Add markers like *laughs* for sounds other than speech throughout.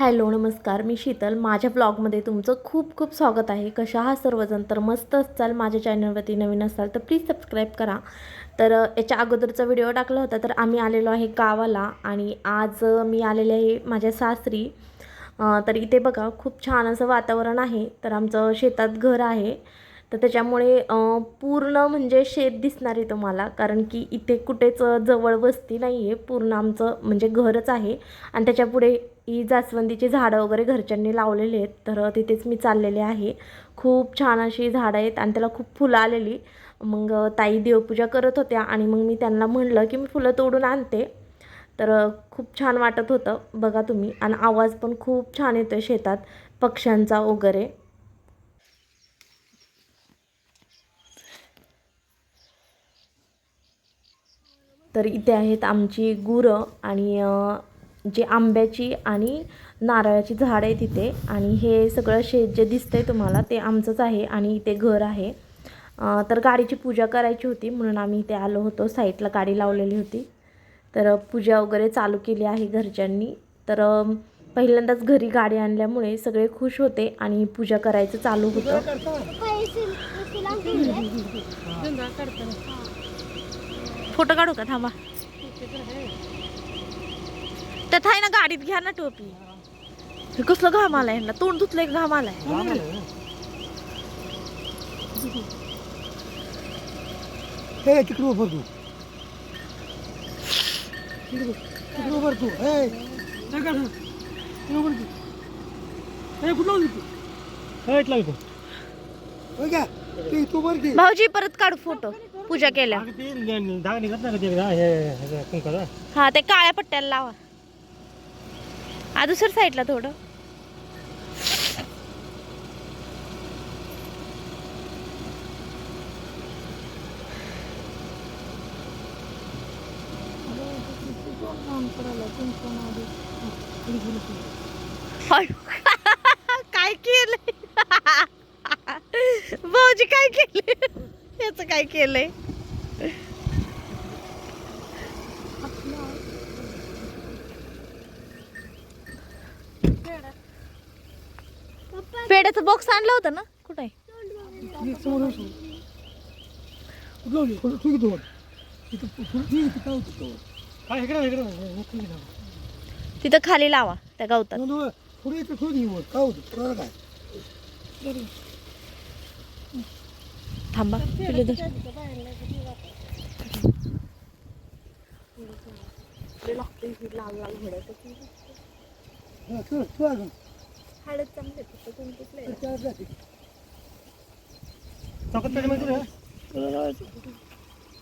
Hello नमस्कार. मी शीतल. माझ्या ब्लॉगमध्ये तुमचं खूप खूप स्वागत आहे. कशा हा सर्वजण? तर मस्त असाल माझ्या चॅनलवरती नवीन असाल तर प्लीज सबस्क्राईब करा. तर याच्या अगोदरचा व्हिडिओ टाकला होता तर आम्ही आलेलो आहे गावाला आणि आज मी आलेले आहे माझ्या सासरी. तर इथे बघा खूप छान असं वातावरण आहे. तर आमचं शेतात घर आहे. तर त्याच्यामुळे पूर्ण म्हणजे शेत दिसणार आहे तुम्हाला. कारण की इथे कुठेच जवळ वस्ती नाही आहे पूर्ण आमचं म्हणजे घरच आहे. आणि त्याच्यापुढे ही जास्वंदीची झाडं वगैरे घरच्यांनी लावलेली आहेत. तर तिथेच मी चाललेले आहे. खूप छान अशी झाडं आहेत आणि त्याला खूप फुलं आलेली. मग ताई देवपूजा करत होत्या आणि मग मी त्यांना म्हणलं की मी फुलं तोडून आणते. तर खूप छान वाटत होतं. बघा तुम्ही. आणि आवाज पण खूप छान येतो आहे शेतात. पक्ष्यांचा वगैरे. तर इथे आहेत आमची गुरं आणि जे आंब्याची आणि नारळाची झाड आहे तिथे आणि हे सगळं शेत जे दिसतंय तुम्हाला ते आमचंच आहे आणि इथे घर आहे. तर गाडीची पूजा करायची होती म्हणून आम्ही इथे आलो होतो. साईडला गाडी लावलेली होती. तर पूजा वगैरे चालू केली आहे घरच्यांनी. तर पहिल्यांदाच घरी गाडी आणल्यामुळे सगळे खुश होते आणि पूजा करायचं चालू होतं. फोटो काढू का? थांबा. त्यात आहे ना गाडीत घ्या ना टोपी. हे कसलं घाम आलाय ह्यांना? तोंड धुतलंय का घाम आलाय? हे तिकडे उभं तू तिकडे तिकडे उभं तू हे नाही का तिकडे उभं तू हे कुठं होती तू? हे इथला इथं. हो का? ते तू वर की. भाऊजी परत काढू फोटो. पूजा केल्या. हे हा ते काळ्या पट्ट्याला लावा. आ दुसऱ्या साईडला थोडं. काय केलंय? भाऊजी काय केलंय? याच काय केलंय? पेड्याचं बॉक्स आणलं होतं ना? कुठे तिथं खाली लावा त्या गवतात. थोडं थोडं घे वर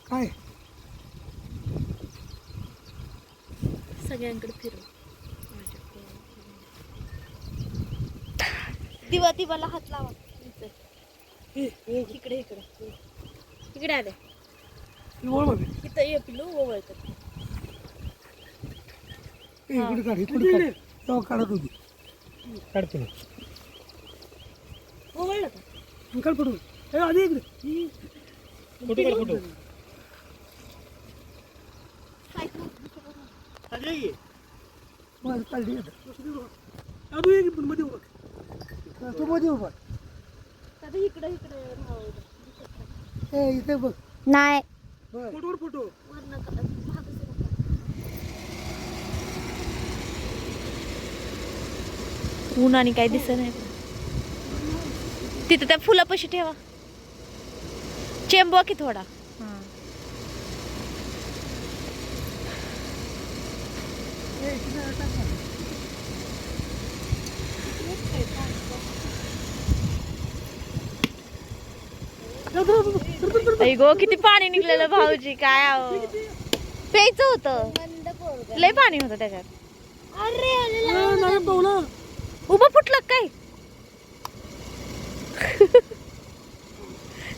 काय? सगळ्यांकडे फिरू दिवा दिवाला हात लावा. इकडे इकडे. इकडे आले. इथं ये पिलू ए, इकडे काढ इकडे काढ. तेव्हा काढत होती. काढते ओवळलं का? ए आधी इकडे. फोटो काढ फोटो. काढली अजून एक पण मध्ये उभा तू मध्ये उभा इकडे इकडे ए इथे बघ. नाही. फोटोवर फोटो. ऊन आणि काय दिसत नाही. तिथं त्या फुलापाशी ठेवा. चेंबवा की थोडा. गो किती पाणी निघलेलं भाऊजी काय आहो. प्यायचं होतं. लय पाणी होतं त्याच्यात. नाही पाहुणा उभं फुटलं काय? *laughs*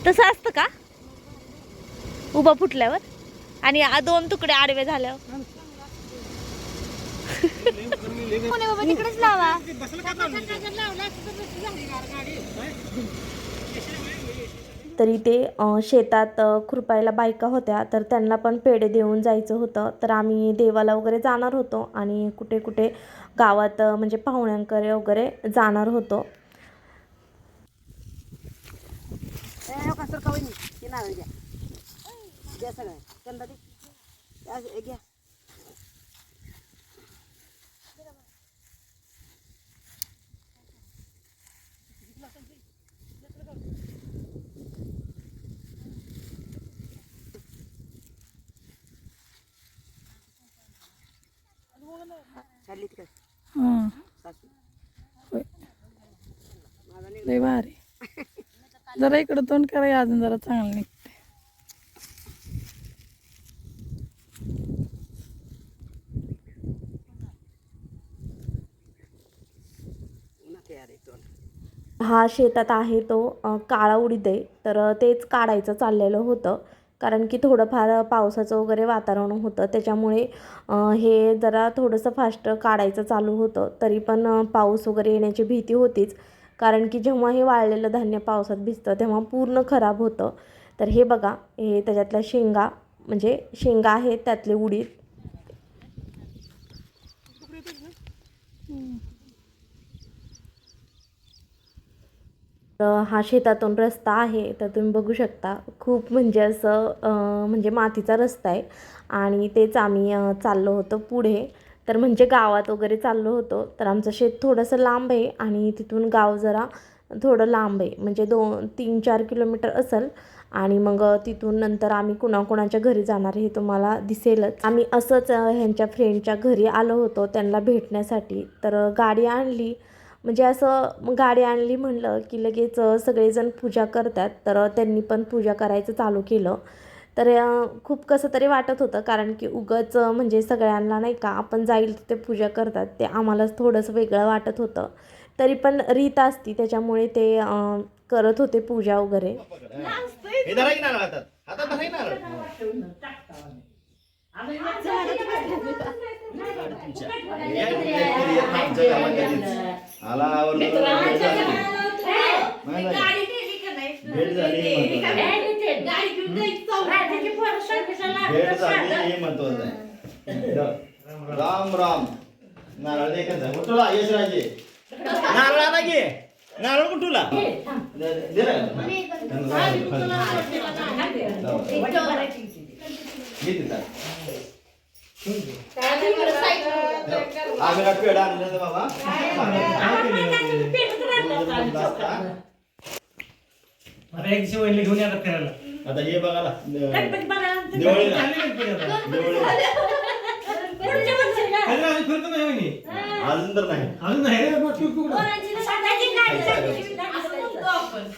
तसं असतं का? उभं फुटल्यावर? आणि आ- दोन तुकडे आडवे झाल्यावर? तिकडेच लावा. तरी ते शेतात खुरपायला बायका होत्या तर त्यांना पण पेढे देऊन जायचं होतं. तर आम्ही देवाला वगैरे जाणार होतो आणि कुठे कुठे गावात म्हणजे पाहुण्यांकडे वगैरे जाणार होतो. हं. होय. लय भारी. जरा इकडं तोंड करा अजून जरा चांगलं निघते. हा शेतात आहे तो काळा उडीद आहे. तर तेच काढायचं चाललेलं होतं. कारण की थोडंफार पावसाचं वगैरे वातावरण होतं. त्याच्यामुळे हे जरा थोडंसं फास्ट काढायचं चालू होतं. तरी पण पाऊस वगैरे येण्याची भीती होतीच. कारण की जेव्हा हे वाळलेलं धान्य पावसात भिजतं तेव्हा पूर्ण खराब होतं. तर हे बघा हे त्याच्यातल्या शेंगा म्हणजे शेंगा आहेत त्यातले उडीद. तर हा शेतातून रस्ता आहे तर तुम्ही बघू शकता. खूप म्हणजे असं म्हणजे मातीचा रस्ता आहे. आणि तेच आम्ही चाललो होतो पुढे. तर म्हणजे गावात वगैरे चाललो होतो. तर आमचं शेत थोडंसं लांब आहे आणि तिथून गाव जरा थोडं लांब आहे. म्हणजे दोन तीन चार किलोमीटर असेल. आणि मग तिथून नंतर आम्ही कुणाकुणाच्या घरी जाणार हे तुम्हाला दिसेलच. आम्ही असंच ह्यांच्या फ्रेंडच्या घरी आलो होतो त्यांना भेटण्यासाठी. तर गाडी आणली. म्हणजे असं गाडी आणली म्हणलं की लगेच सगळेजण पूजा करतात. तर त्यांनी पण पूजा करायचं चालू केलं. तर खूप कसं तरी वाटत होतं. कारण की उगच म्हणजे सगळ्यांना नाही का आपण जाईल तिथे पूजा करतात. ते आम्हालाच थोडंसं वेगळं वाटत होतं. तरी पण रीत असती. त्याच्यामुळे ते करत होते पूजा वगैरे. की की. आला आवरलं, भेट झाली. भेट झाली हे महत्वाचं आहे. हे राम राम. नारळ आहे कुठला यश राजे. नारळ आता घे नारळ कुठला? दे ना. आम्ही का पेढा आणलं बाबा? आता एक दिवशी वहिनी घेऊन येतात फिरायला. आता हे बघा ना अरे आम्ही फिरतो नाही वहिनी. अजून तर नाही. अजून नाही रे, मग तू कुठं?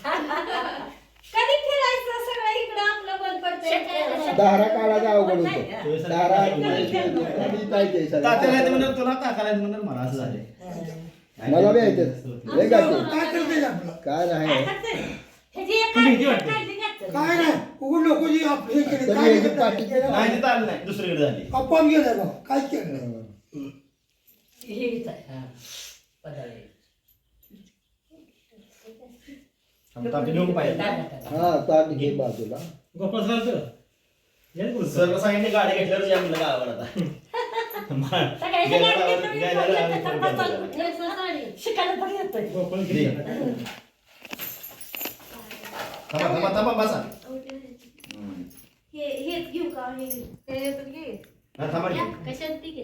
*laughs* कधी फिरायचं सगळं इकडं आपलं बंद पडतंय दारा काढायचा अवघड होतो. दारा पाहिजे तात्याला येतं म्हणलं तुला ताकाला येतं म्हणलं मला असं मला बी येते लय गाते काय करते आपलं काय नाही. काय नाही. उघड लोक जी आपले केले तरी काय याची केलं? पाठी- केलं नाही नाही. तिथं आलं नाही. दुसरीकडे झाली. अपमान गेलं बा काय केलं तात्या घेऊन पाहिजे. हा ताट घे बाजूला गोपाळ सर सर. सांगितले गाडी घेतल्यावर या म्हणलं आता. गेल्या गावावर- गेल्या गावावर फोन केला. शिकायला पण येतोय. गोपाळ दे. किती थांबा थांबा थांबा बसा. हम्म. हे हेच घेऊ का? हे हा, थांबा की. कशात ती घे.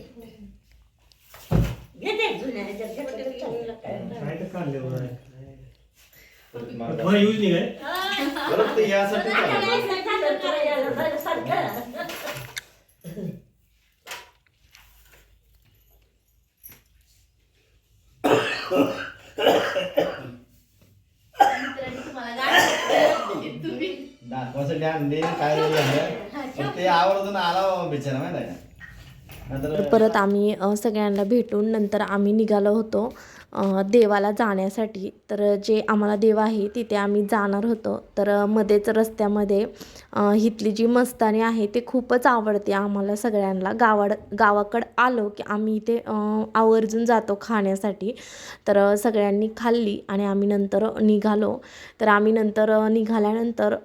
घेते जुन्या ह्याच्यात. घेतलं तर चांगलं. काय. काय तर काढले बरं. यूज नाही काय परत ते यासाठी चालू. दाखवासाठी आणले काय झालं पण ते आवर्जून आला बाबा बिचारा माहिती आहे का? तर परत आम्ही सगळ्यांना भेटून नंतर आम्ही निघालो होतो देवाला जाण्यासाठी. तर जे आम्हाला देव आहे तिथे आम्ही जाणार होतो. तर मध्येच रस्त्यामध्ये इथली जी मस्तानी आहे ते खूपच आवडते आम्हाला सगळ्यांना. गावाड गावाकडं आलो की आम्ही इथे आवर्जून जातो खाण्यासाठी. तर सगळ्यांनी खाल्ली आणि आम्ही नंतर निघालो. तर आम्ही नंतर निघाल्यानंतर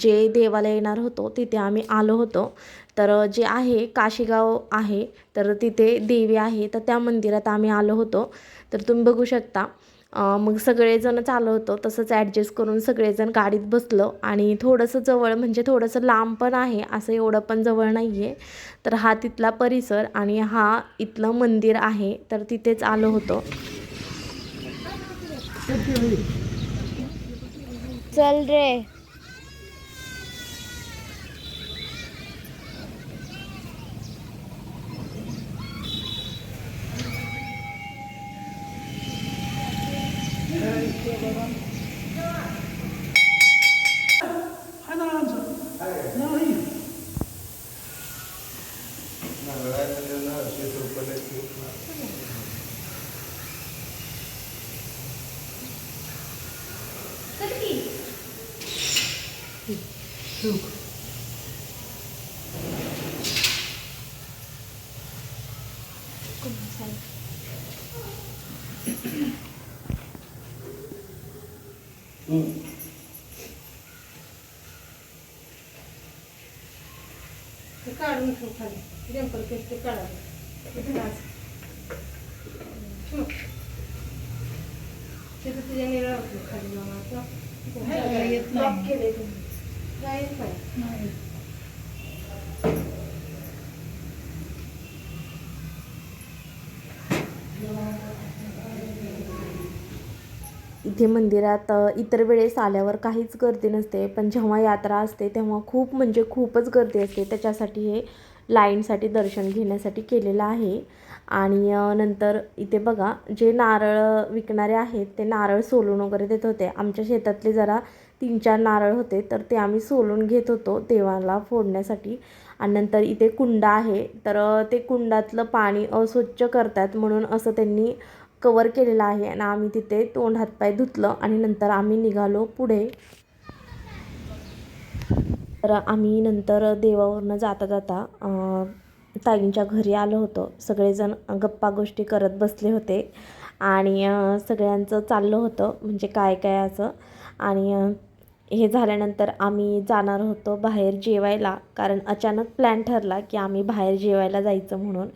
जे देवाला येणार होतो तिथे आम्ही आलो होतो. तर जे आहे काशीगाव आहे तर तिथे देवी आहे तर त्या मंदिरात आम्ही आलो होतो. तर तुम्ही बघू शकता. मग सगळेजण आलो होतो तसंच ॲडजस्ट करून सगळेजण गाडीत बसलो. आणि थोडंसं जवळ म्हणजे थोडंसं लांब पण आहे असं एवढं पण जवळ नाही आहे तर हा तिथला परिसर आणि हा इथलं मंदिर आहे तर तिथेच आलो होतो. चल रे हाय ना आमचं नाही काढून ठेव खाली डिंपल केस ते काढा तिथं तुझ्या निळा खाली जाऊन आता येत नाही केले जाईल नाही. इथे मंदिरात इतर वेळेस आल्यावर काहीच गर्दी नसते पण जेव्हा यात्रा असते तेव्हा खूप म्हणजे खूपच गर्दी असते. त्याच्यासाठी हे लाईनसाठी दर्शन घेण्यासाठी केलेलं आहे. आणि नंतर इथे बघा जे नारळ विकणारे आहेत ते नारळ सोलून वगैरे देत होते. आमच्या शेतातले जरा तीन चार नारळ होते तर ते आम्ही सोलून घेत होतो देवाला फोडण्यासाठी. आणि नंतर इथे कुंड आहे तर ते कुंडातलं पाणी अस्वच्छ करतात म्हणून असं त्यांनी कवर केलेलं आहे. आणि आम्ही तिथे तोंड हातपाय धुतलं आणि नंतर आम्ही निघालो पुढे. तर आम्ही नंतर देवावरनं जाता जाता ताईंच्या घरी आलो होतो. सगळेजण गप्पा गोष्टी करत बसले होते. आणि सगळ्यांचं चाललं होतं म्हणजे काय काय असं. आणि हे झाल्यानंतर आम्ही जाणार होतो बाहेर जेवायला कारण अचानक प्लॅन ठरला की आम्ही बाहेर जेवायला जायचं म्हणून.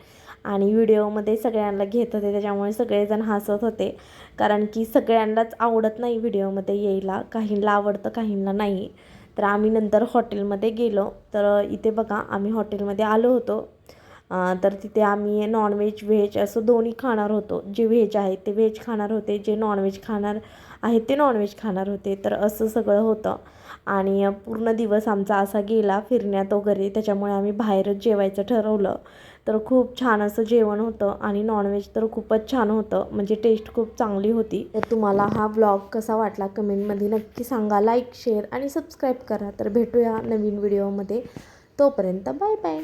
आणि व्हिडिओमध्ये सगळ्यांना घेत होते त्याच्यामुळे सगळेजण हसत होते. कारण की सगळ्यांनाच आवडत नाही व्हिडिओमध्ये यायला काहींना आवडतं काहींना नाही. तर आम्ही नंतर हॉटेलमध्ये गेलो. तर इथे बघा आम्ही हॉटेलमध्ये आलो होतो. तर तिथे आम्ही नॉनव्हेज व्हेज असं दोन्ही खाणार होतो. जे व्हेज आहे ते व्हेज खाणार होते जे नॉनव्हेज खाणार आहेत ते नॉनव्हेज खाणार होते तर असं सगळं होतं. आणि पूर्ण दिवस आमचा असा गेला फिरण्यात वगैरे त्याच्यामुळे आम्ही बाहेरच जेवायचं ठरवलं. तर खूप छान असं जेवण होतं आणि नॉनव्हेज तर खूपच छान होतं म्हणजे टेस्ट खूप चांगली होती. तर तुम्हाला हा ब्लॉग कसा वाटला कमेंटमध्ये नक्की सांगा. लाईक शेअर आणि सबस्क्राईब करा. तर भेटूया नवीन व्हिडिओमध्ये तोपर्यंत बाय बाय